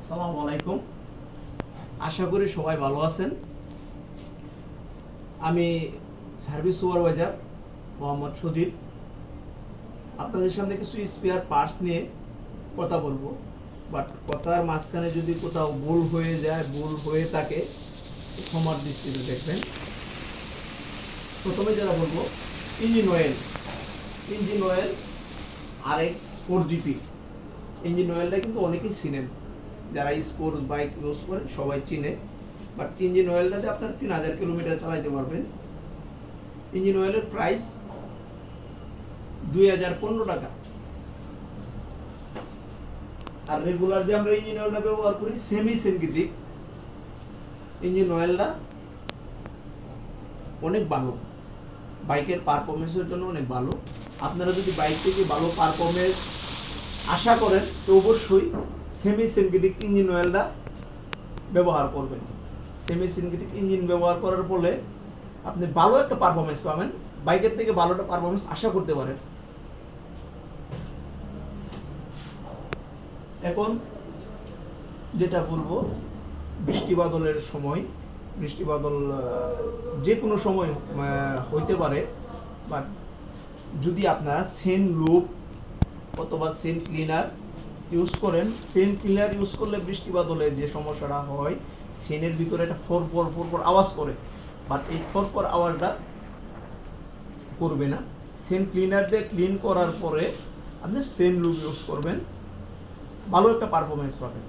আসসালামু আলাইকুম। আশা করি সবাই ভালো আছেন। আমি সার্ভিস সুপারভাইজার মোহাম্মদ সুদীপ আপনাদের সামনে কিছু স্পেয়ার পার্টস নিয়ে কথা বলব। বাট কথার মাঝখানে যদি কোথাও ভুল হয়ে যায়, ভুল হয়ে থাকে, ক্ষমার দৃষ্টিতে দেখবেন। প্রথমে যেটা বলব ইঞ্জিন অয়েল ইঞ্জিন অয়েল আর এক্স ফোর জিপি ইঞ্জিন অয়েলটা কিন্তু অনেকেই চিনেন। যারা স্পোর্টস বাইক ইউজ করে সবাই চিনে। বাট ইঞ্জিন অয়েলটাতে আপনার তিন হাজার কিলোমিটার চালাইতে পারবেন। ইঞ্জিন অয়েলের প্রাইস দুই হাজার পনেরো টাকা। আর রেগুলার যে আমরা ইঞ্জিন অয়েলটা ব্যবহার করি সেমি সিনথেটিক ইঞ্জিন অয়েলটা অনেক ভালো। বাইকের পারফরমেন্সের জন্য অনেক ভালো। আপনারা যদি বাইক থেকে ভালো পারফরমেন্স আশা করেন, তো অবশ্যই সেমি সিনথেটিক ইঞ্জিন অয়েলটা ব্যবহার করবেন। সেমি সিনথেটিক ইঞ্জিন ব্যবহার করার ফলে আপনি ভালো একটা পারফরমেন্স পাবেন। বাইকের থেকে ভালো একটা পারফরমেন্স আশা করতে পারেন। এখন যেটা বলব বৃষ্টি বাদলের সময়, বৃষ্টি বাদল যে কোনো সময় হইতে পারে বাট যদি আপনারা সেন লুপ অথবা সেন ক্লিনার ইউজ করেন সেন ক্লিনার ইউজ করলে বৃষ্টি বাদলে যে সমস্যাটা হয় সেনের ভিতরে একটা ফোর ফোর ফোর ফোর আওয়াজ করে। বাট এই ফোর ফোর আওয়াজটা করবে না। সেন ক্লিনার দিয়ে ক্লিন করার পরে আপনি সেন লুব ইউজ করবেন। ভালো একটা পারফরমেন্স পাবেন।